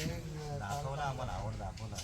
दाखवला आम्हाला आवड दाखवला.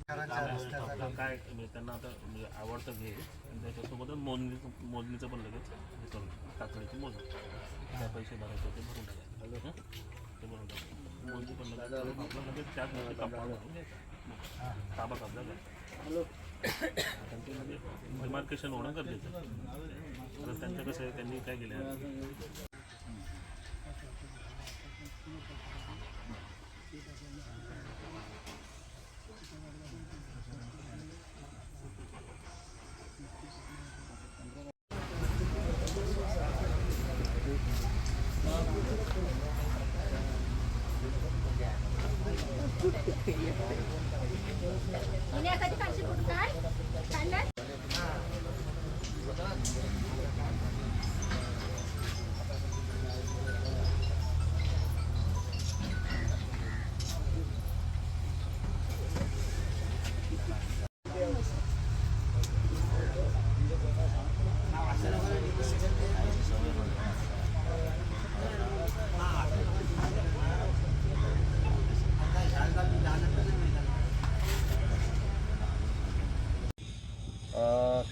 काय म्हणजे त्यांना आता म्हणजे आवडतं घे आणि त्याच्यासोबतच मोजणी मोजणीचं पण लगेच काकडीची मोजणी. काय पैसे भरायचे ते भरून टाकायचे हं? ते भरून टाकायचे मोजणी पण लगेच आपलं लगेच त्याच ताबा डिमार्केशन होणं गरजेचं त्यांचं कसं आहे त्यांनी काय केलं? आहे हिने एखादी काढशी फोटो काढ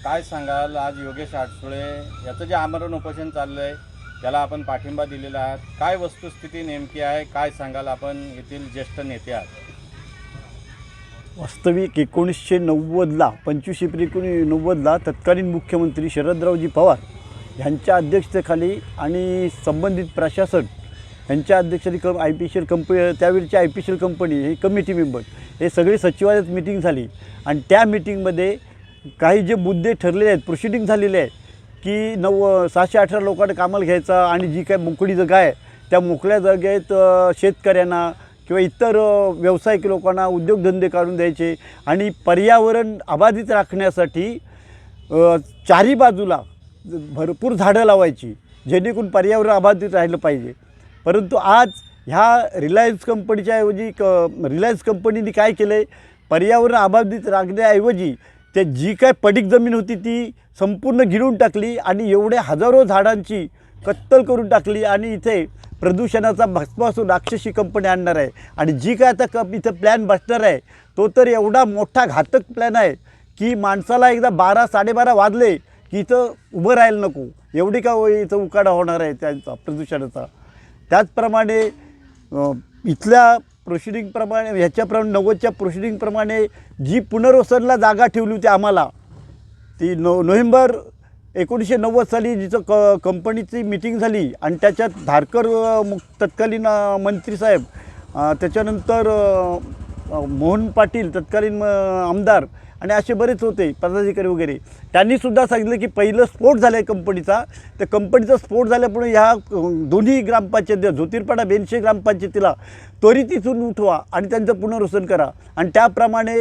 काय सांगाल? आज योगेश आठसुळे याचं जे आमरण उपोषण चाललं आहे त्याला आपण पाठिंबा दिलेला आहात. काय वस्तुस्थिती नेमकी आहे? काय सांगाल आपण येथील ज्येष्ठ नेते आहात? वास्तविक एकोणीसशे नव्वदला पंचवीस एप्रिल एकोणी नव्वदला तत्कालीन मुख्यमंत्री शरदरावजी पवार यांच्या अध्यक्षतेखाली आणि संबंधित प्रशासन यांच्या अध्यक्षतेखाली कम I P C L company त्यावेळीची I P C L company हे कमिटी मेंबर हे सगळे सचिवालयात मिटिंग झाली. आणि त्या मिटिंगमध्ये काही जे मुद्दे ठरलेले आहेत प्रोसिडिंग झालेले आहे की नव सहाशे अठरा लोकांना कामाला घ्यायचा आणि जी काय मोकळी जागा आहे त्या मोकळ्या जागेत शेतकऱ्यांना किंवा इतर व्यावसायिक लोकांना उद्योगधंदे काढून द्यायचे आणि पर्यावरण अबाधित राखण्यासाठी चारी बाजूला भरपूर झाडं लावायची जेणेकरून पर्यावरण अबाधित राहिलं पाहिजे. परंतु आज ह्या रिलायन्स कंपनीच्या ऐवजी क रिलायन्स कंपनीने काय केलं आहे पर्यावरण अबाधित राखण्याऐवजी ते जी काय पडीक जमीन होती ती संपूर्ण गिळून टाकली आणि एवढ्या हजारो झाडांची कत्तल करून टाकली आणि इथे प्रदूषणाचा भस्मासून राक्षसी कंपनी आणणार आहे. आणि जी काय आता कप इथं प्लॅन बसणार आहे तो तर एवढा मोठा घातक प्लॅन आहे की माणसाला एकदा बारा साडेबारा वाजले की इथं उभं राहायला नको. एवढी का इथं उकाडा होणार आहे त्यांचा प्रदूषणाचा. त्याचप्रमाणे इथल्या प्रोसिडिंगप्रमाणे ह्याच्याप्रमाणे नव्वदच्या प्रोसिडिंगप्रमाणे जी पुनर्वसनला जागा ठेवली होती आम्हाला ती नो नोव्हेंबर एकोणीसशे नव्वद साली जिचं क कंपनीची मिटिंग झाली आणि त्याच्यात धारकर अ, तत्कालीन मंत्री साहेब त्याच्यानंतर मोहन पाटील तत्कालीन आमदार आणि असे बरेच होते पदाधिकारी वगैरे. त्यांनीसुद्धा सांगितलं की पहिलं स्फोट झाला आहे कंपनीचा. तर कंपनीचा स्फोट झाल्यामुळे ह्या दोन्ही ग्रामपंचायत ज्योतिर्पाडा बेनशे ग्रामपंचायतीला त्वरित इथून उठवा आणि त्यांचं पुनर्वसन करा. आणि त्याप्रमाणे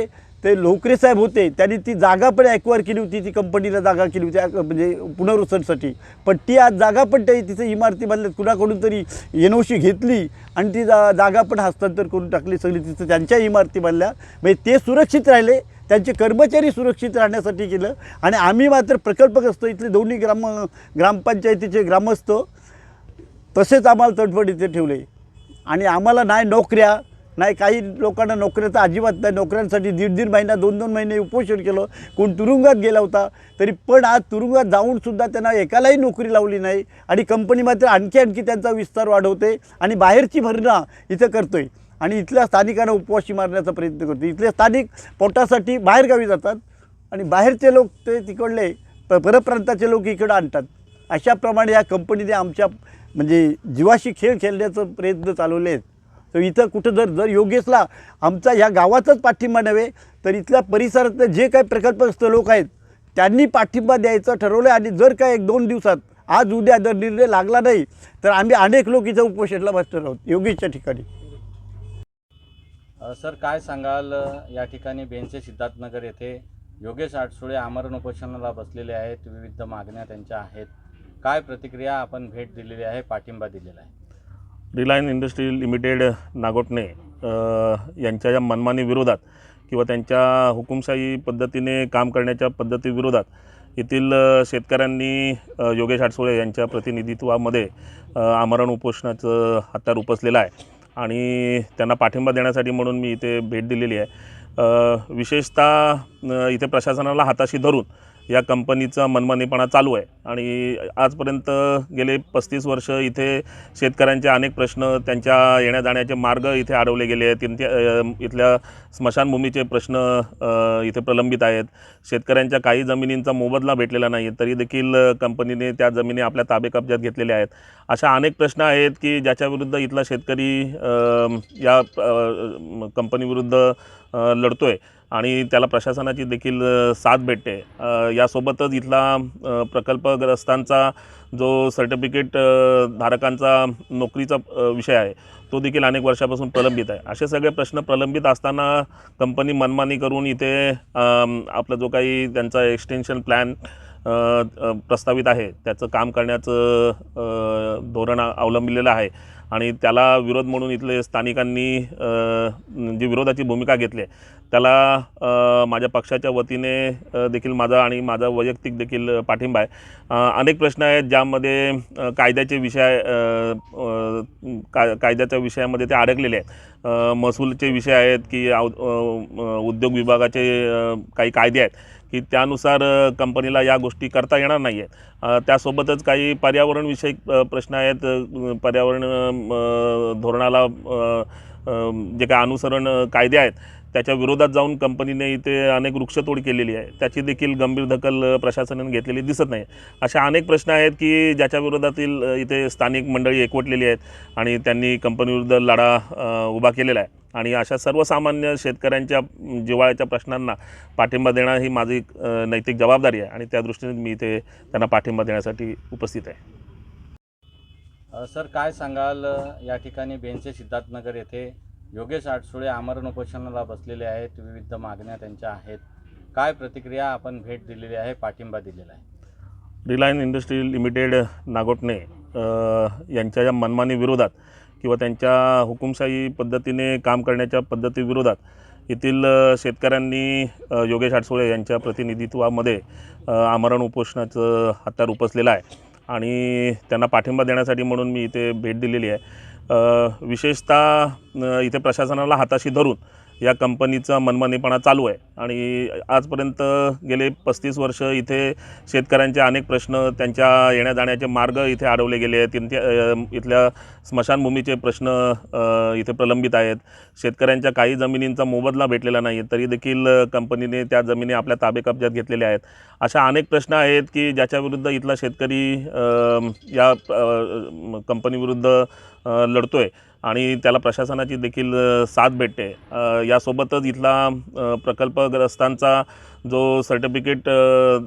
ते लोकरे साहेब होते त्यांनी ती जागा पण ॲक्वायर केली होती ती कंपनीला जागा केली होती म्हणजे पुनर्वसनसाठी. पण ती आज जागा पण त्या तिथे इमारती बांधल्यात कुणाकडून तरी एनओशी घेतली आणि ती जा जागा पण हस्तांतर करून टाकली सगळी तिथं त्यांच्या इमारती बांधल्या. म्हणजे ते सुरक्षित राहिले त्यांचे कर्मचारी सुरक्षित राहण्यासाठी केलं आणि आम्ही मात्र प्रकल्पग्रस्त इथले दोन्ही ग्राम ग्रामपंचायतीचे ग्रामस्थ तसेच आम्हाला तडफड इथे ठेवले. आणि आम्हाला नाही नोकऱ्या नाही काही लोकांना नोकऱ्याचा अजिबात नाही. नोकऱ्यांसाठी दीड दीड महिना दोन दोन महिने उपोषण केलं. कोण तुरुंगात गेला होता. तरी पण आज तुरुंगात जाऊनसुद्धा त्यांना एकालाही नोकरी लावली नाही. आणि कंपनी मात्र आणखी आणखी त्यांचा विस्तार वाढवते आणि बाहेरची भरणा इथं करतोय. आणि इथल्या स्थानिकांना उपवाशी मारण्याचा प्रयत्न करतो इथले स्थानिक पोटासाठी बाहेरगावी जातात. आणि बाहेरचे लोक ते तिकडले प परप्रांताचे लोक इकडं आणतात. अशाप्रमाणे या कंपनीने आमच्या म्हणजे जीवाशी खेळ खेळण्याचा प्रयत्न चालवले आहेत तर इथं कुठं जर जर योगेशला आमचा ह्या गावाचाच पाठिंबा नव्हे तर इथल्या परिसरातले जे काही प्रकल्पग्रस्त लोक आहेत त्यांनी पाठिंबा द्यायचं ठरवलं आणि जर काय एक दोन दिवसात आज उद्या जर निर्णय लागला नाही तर आम्ही अनेक लोक इथं उपोषणला बसणार आहोत योगेशच्या ठिकाणी. सर काय सांगाल या ठिकाणी बेंचे सिद्धार्थनगर येथे योगेश आठसुळे आमरण उपोषणाला बसलेले आहेत विविध मागण्या त्यांच्या आहेत. काय प्रतिक्रिया आपण भेट दिलेली आहे पाठिंबा दिलेला आहे? रिलायन्स इंडस्ट्री लिमिटेड नागोटने यांच्या या मनमानी विरोधात किंवा त्यांच्या हुकुमशाही पद्धतीने काम करण्याच्या पद्धतीविरोधात येथील शेतकऱ्यांनी योगेश आडसोळे यांच्या प्रतिनिधित्वामध्ये आमरण उपोषणाचं हत्यार उपसलेलं आहे. आणि त्यांना पाठिंबा देण्यासाठी म्हणून मी इथे भेट दिलेली आहे. विशेषतः इथे प्रशासनाला हाताशी धरून या कंपनीचा मनमानीपणा चालू आहे. आणि आजपर्यंत गेले पस्तीस वर्ष इथे शेतकऱ्यांचे अनेक प्रश्न त्यांच्या येण्या जाण्याचे मार्ग इथे अडवले गेले आहेत. त्यांच्या इथल्या स्मशानभूमीचे प्रश्न इथे प्रलंबित आहेत. शेतकऱ्यांच्या काही जमिनींचा मोबदला भेटलेला नाही आहे तरी देखील कंपनीने त्या जमिनी आपल्या ताबे कब्जात घेतलेल्या आहेत. अशा अनेक प्रश्न आहेत की ज्याच्याविरुद्ध इथला शेतकरी या कंपनीविरुद्ध लढतो आहे आणि त्याला प्रशासनाची देखील साथ भेटते. यासोबतच इथला प्रकल्पग्रस्तांचा जो सर्टिफिकेट धारकांचा नोकरीचा विषय आहे तो देखील अनेक वर्षापासून प्रलंबित आहे. असे सगळे प्रश्न प्रलंबित असताना कंपनी मनमानी करून इथे आपला जो काही त्यांचा एक्सटेन्शन प्लॅन प्रस्तावित आहे त्याचं काम करण्याचं धोरण अवलंबिलेलं आहे. आणि त्याला विरोध म्हणून इथले स्थानिकांनी जी विरोधाची भूमिका घेतली आहे त्याला माझ्या पक्षाच्या वतीने देखील माझा आणि माझा वैयक्तिक देखील पाठिंबा आहे. अनेक प्रश्न आहेत ज्यामध्ये कायद्याचे विषय का कायद्याच्या विषयामध्ये ते अडकलेले आहेत. महसूलचे विषय आहेत की औ उद्योग विभागाचे काही कायदे आहेत. की त्यानुसार कंपनीला या गोष्टी करता येणार नाही आहेत त्यासोबतच काही पर्यावरणविषयक प्रश्न आहेत. पर्यावरण धोरणाला जे काही अनुसरण कायदे आहेत त्याच्या विरोधात जाऊन कंपनीने इथे अनेक वृक्षतोड केलेली आहे. त्याची देखील गंभीर दखल प्रशासनाने घेतलेली दिसत नाही. अशा अनेक प्रश्न आहेत की ज्याच्या विरोधातील इथे स्थानिक मंडळी एकवटलेली आहेत आणि त्यांनी कंपनीविरुद्ध लढा उभा केलेला आहे. आणि अशा सर्वसामान्य शेतकऱ्यांच्या जिवाळ्याच्या जिव्हाळ्याच्या प्रश्नांना पाठिंबा देणं ही माझी नैतिक जबाबदारी आहे. आणि त्या दृष्टीने मी इथे त्यांना पाठिंबा देण्यासाठी उपस्थित आहे. सर काय सांगाल या ठिकाणी बेंचे सिद्धार्थनगर येथे योगेश आडसुळे आमरण उपोषणाला बसलेले आहेत. विविध मागण्या त्यांच्या आहेत. काय प्रतिक्रिया आपण भेट दिलेली आहे पाठिंबा दिलेला आहे? रिलायन्स इंडस्ट्री लिमिटेड नागोटणे यांच्या या मनमानी विरोधात किंवा त्यांच्या हुकुमशाही पद्धतीने काम करण्याच्या पद्धतीविरोधात येथील शेतकऱ्यांनी योगेश आठसुळे यांच्या प्रतिनिधित्वामध्ये आमरण उपोषणाचं हत्यार उपसलेलं आहे. आणि त्यांना पाठिंबा देण्यासाठी म्हणून मी इथे भेट दिलेली आहे. विशेषतः इथे प्रशासनाला हाताशी धरून या कंपनीचा मनमानीपणा चालू आहे. आणि आजपर्यंत गेले पस्तीस वर्ष इथे शेतकऱ्यांचे अनेक प्रश्न त्यांच्या येण्या जाण्याचे मार्ग इथे अडवले गेले आहेत. इथे इथल्या स्मशानभूमीचे प्रश्न इथे प्रलंबित आहेत. शेतकऱ्यांच्या काही जमिनींचा मोबदला भेटलेला नाही आहे तरी देखील कंपनीने त्या जमिनी आपल्या ताबे कब्जात घेतलेल्या आहेत. अशा अनेक प्रश्न आहेत की ज्याच्याविरुद्ध इथला शेतकरी या कंपनीविरुद्ध लढतो आहे आणि त्याला प्रशासनाची देखील साथ भेटते. यासोबतच इथला प्रकल्पग्रस्तांचा जो सर्टिफिकेट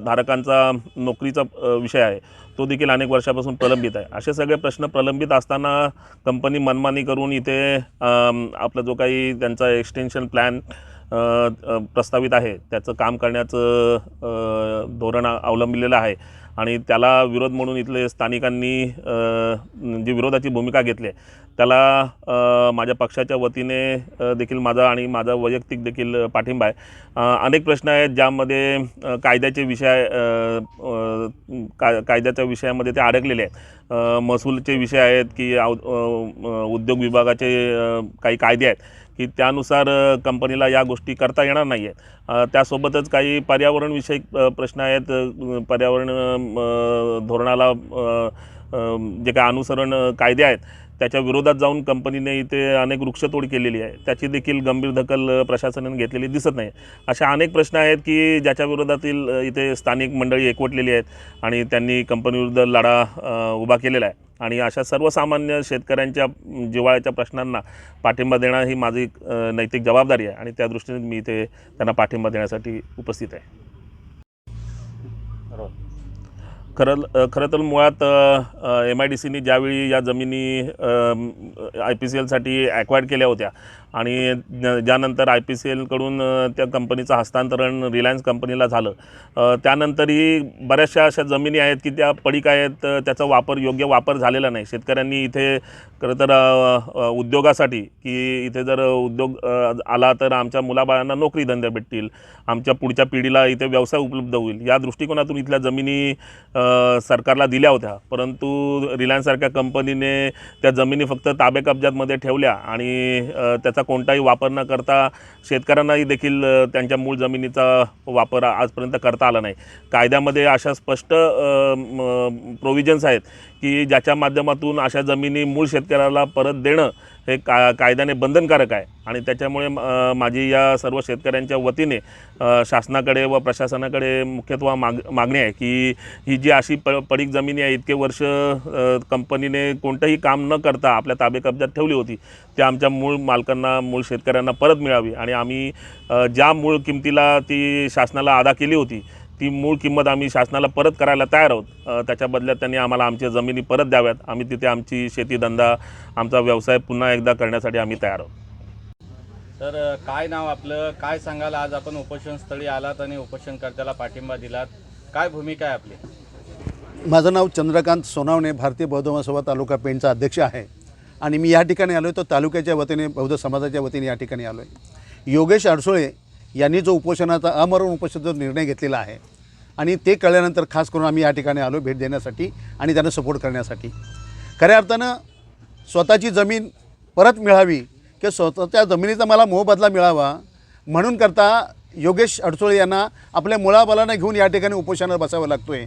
धारकांचा नोकरीचा विषय आहे तो देखील अनेक वर्षापासून प्रलंबित आहे. असे सगळे प्रश्न प्रलंबित असताना कंपनी मनमानी करून इथे आपला जो काही त्यांचा एक्सटेन्शन प्लॅन प्रस्तावित आहे त्याचं काम करण्याचं धोरण अवलंबिलेलं आहे. आणि त्याला विरोध म्हणून इथले स्थानिकांनी जी विरोधाची भूमिका घेतली आहे त्याला माझ्या पक्षाच्या वतीने देखील माझा आणि माझा वैयक्तिक देखील पाठिंबा आहे. अनेक प्रश्न आहेत ज्यामध्ये कायद्याचे विषय का कायद्याच्या विषयामध्ये ते अडकलेले आहेत. महसूलचे विषय आहेत की औ उद्योग विभागाचे काही कायदे आहेत. की त्यानुसार कंपनीला या गोष्टी करता येणार नाही आहेत त्यासोबतच काही पर्यावरणविषयक प्रश्न आहेत. पर्यावरण धोरणाला जे काही अनुसरण कायदे आहेत त्याच्या विरोधात जाऊन कंपनीने इथे अनेक वृक्षतोड केलेली आहे. त्याची देखील गंभीर दखल प्रशासनाने घेतलेली दिसत नाही. अशा अनेक प्रश्न आहेत की ज्याच्या विरोधातील इथे स्थानिक मंडळी एकवटलेली आहेत आणि त्यांनी कंपनीविरुद्ध लढा उभा केलेला आहे. आणि अशा सर्वसामान्य शेतकऱ्यांच्या जिवाळ्याच्या जिव्हाळ्याच्या प्रश्नांना पाठिंबा देणं ही माझी नैतिक जबाबदारी आहे. आणि त्या दृष्टीने मी इथे त्यांना पाठिंबा देण्यासाठी उपस्थित आहे. बरोबर. खरं खरं तर मुळात एम आय डी सीने ज्यावेळी या जमिनी आय पी सी एलसाठी ॲक्वायर्ड केल्या होत्या आणि ज्यानंतर आय पी सी एलकडून त्या कंपनीचं हस्तांतरण रिलायन्स कंपनीला झालं. त्यानंतरही बऱ्याचशा अशा जमिनी आहेत की त्या पडीक आहेत त्याचा वापर योग्य वापर झालेला नाही. शेतकऱ्यांनी इथे खरं तर उद्योगासाठी की इथे जर उद्योग आला तर आमच्या मुलाबाळांना नोकरी धंदे भेटतील. आमच्या पुढच्या पिढीला इथे व्यवसाय उपलब्ध होईल. या दृष्टिकोनातून इथल्या जमिनी सरकारला दिल्या होत्या. परंतु रिलायन्ससारख्या कंपनीने त्या जमिनी फक्त ताबे कब्जातमध्ये ठेवल्या आणि त्याचा त्याचा कोणताही वापर न करता शेतकऱ्यांनाही देखील त्यांच्या मूळ जमिनीचा वापर आजपर्यंत करता आला नाही. कायद्यामध्ये अशा स्पष्ट प्रोव्हिजन्स आहेत की ज्याच्या माध्यमातून अशा जमिनी मूळ शेतकऱ्याला परत देणं हे का कायद्याने बंधनकारक आहे. आणि त्याच्यामुळे माझी या सर्व शेतकऱ्यांच्या वतीने शासनाकडे व प्रशासनाकडे मुख्यत्वे माग मागणी आहे की ही जी अशी प पडीक जमिनी आहे इतके वर्ष कंपनीने कोणतंही काम न करता आपल्या ताबे कब्जात ठेवली होती त्या आमच्या मूळ मालकांना मूळ शेतकऱ्यांना परत मिळावी. आणि आम्ही ज्या मूळ किमतीला ती शासनाला अदा केली होती ती मूळ किंमत आम्ही शासनाला परत करायला तयार आहोत. त्याच्या बदल्यात त्यांनी आम्हाला आमच्या जमिनी परत द्याव्यात. आम्ही तिथे आमची शेतीधंदा आमचा व्यवसाय पुन्हा एकदा करण्यासाठी आम्ही तयार आहोत. तर काय नाव आपलं? काय सांगाल? आज आपण उपोषणस्थळी आलात आणि उपोषणकर्त्याला पाठिंबा दिलात. काय भूमिका आहे आपली? माझं नाव चंद्रकांत सोनावणे भारतीय बौद्ध महासभा तालुका पेणचा अध्यक्ष आहे. आणि मी या ठिकाणी आलो आहे तो तालुक्याच्या वतीने बौद्ध समाजाच्या वतीने या ठिकाणी आलो आहे योगेश अडसोळे यांनी जो उपोषणाचा अमरण उपोषणाचा निर्णय घेतलेला आहे आणि ते कळल्यानंतर खास करून आम्ही या ठिकाणी आलो भेट देण्यासाठी आणि त्यांना सपोर्ट करण्यासाठी. खऱ्या अर्थानं स्वतःची जमीन परत मिळावी किंवा स्वतःच्या जमिनीचा मला मोहबदला मिळावा म्हणून करता योगेश अडचोळे यांना आपल्या मुळाबलांना घेऊन या ठिकाणी उपोषणावर बसावं लागतो आहे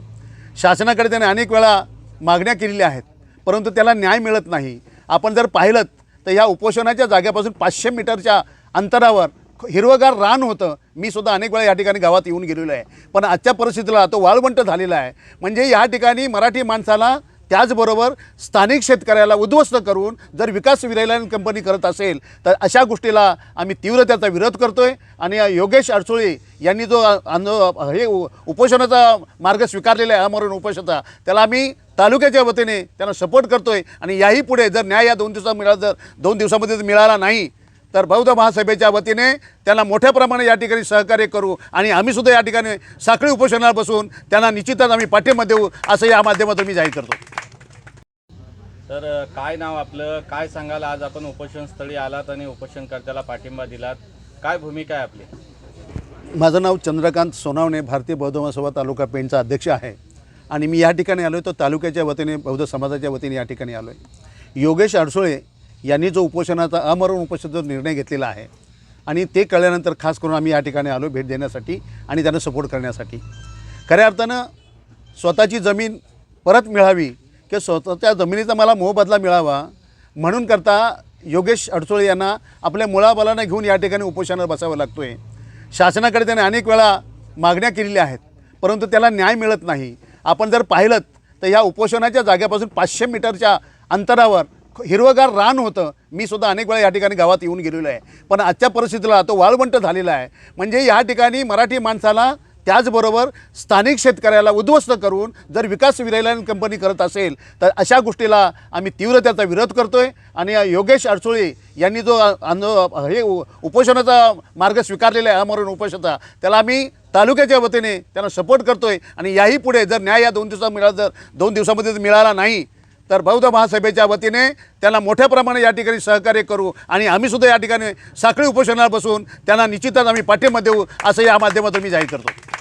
शासनाकडे त्याने अनेक वेळा मागण्या केलेल्या आहेत परंतु त्याला न्याय मिळत नाही. आपण जर पाहिलं तर या उपोषणाच्या जागेपासून पाचशे मीटरच्या अंतरावर हिरवगार रान होतं मी सुद्धा अनेक वेळा या ठिकाणी गावात येऊन गेलेलो आहे. पण आजच्या परिस्थितीला तो वाळवंट झालेला आहे. म्हणजे या ठिकाणी मराठी माणसाला त्याचबरोबर स्थानिक शेतकऱ्याला उद्ध्वस्त करून जर विकास विरायलन कंपनी करत असेल तर अशा गोष्टीला आम्ही तीव्र त्याचा विरोध करतो आहे आणि योगेश अडसुळे यांनी जो आंदो हे उपोषणाचा मार्ग स्वीकारलेला आहे अमरण उपोषणाचा त्याला आम्ही तालुक्याच्या वतीने त्यांना सपोर्ट करतो आहे आणि याही पुढे जर न्याय या दोन दिवसात मिळाला जर दोन दिवसामध्ये जर मिळाला नाही तर बौद्ध महासभेच्या वतीने त्यांना मोठ्या प्रमाणात या ठिकाणी सहकार्य करू आणि आम्ही सुद्धा या ठिकाणी साखळी उपोषणाला बसून त्यांना निश्चितच आम्ही पाठिंबा देऊ असं या माध्यमातून मी जाहीर करतो. तर काय नाव आपलं? काय सांगाल? आज आपण उपोषणस्थळी आलात आणि उपोषणकर्त्याला पाठिंबा दिलात. काय भूमिका आहे आपली? माझं नाव चंद्रकांत सोनावणे भारतीय बौद्ध महासभा तालुका पेणचा अध्यक्ष आहे. आणि मी या ठिकाणी आलो आहे तो तालुक्याच्या वतीने बौद्ध समाजाच्या वतीने या ठिकाणी आलो आहे योगेश अडसोळे यांनी जो उपोषणाचा अमरण उपोषणाचा निर्णय घेतलेला आहे आणि ते कळल्यानंतर खास करून आम्ही या ठिकाणी आलो भेट देण्यासाठी आणि त्यांना सपोर्ट करण्यासाठी. खऱ्या अर्थानं स्वतःची जमीन परत मिळावी किंवा स्वतःच्या जमिनीचा मला मोबदला मिळावा म्हणून करता योगेश अडसोळे यांना आपल्या मुळाबलांना घेऊन या ठिकाणी उपोषणावर बसावं लागतो आहे शासनाकडे त्याने अनेक वेळा मागण्या केलेल्या आहेत परंतु त्याला न्याय मिळत नाही. आपण जर पाहिलं तर या उपोषणाच्या जागेपासून पाचशे मीटरच्या अंतरावर हिरवगार रान होतं. मी सुद्धा अनेक वेळा या ठिकाणी गावात येऊन गेलेलो आहे. पण आजच्या परिस्थितीला तो वाळवंट झालेला आहे. म्हणजे या ठिकाणी मराठी माणसाला त्याचबरोबर स्थानिक शेतकऱ्याला उद्ध्वस्त करून जर विकास विरायलन कंपनी करत असेल तर अशा गोष्टीला आम्ही तीव्र त्याचा विरोध करतो आहे आणि योगेश अडसुळे यांनी जो आंदो हे उपोषणाचा मार्ग स्वीकारलेला आहे अमरण उपोषणाचा त्याला आम्ही तालुक्याच्या वतीने त्यांना सपोर्ट करतो आहे आणि याही पुढे जर न्याय या दोन दिवसात मिळाला जर दोन दिवसामध्ये मिळाला नाही तर बौद्ध महासभेच्या वतीने त्यांना मोठ्या प्रमाणे या ठिकाणी सहकार्य करू आणि आम्हीसुद्धा या ठिकाणी साखळी उपोषणाला बसून त्यांना निश्चितच आम्ही पाठिंबा देऊ असं या माध्यमातून मी जाहीर करतो.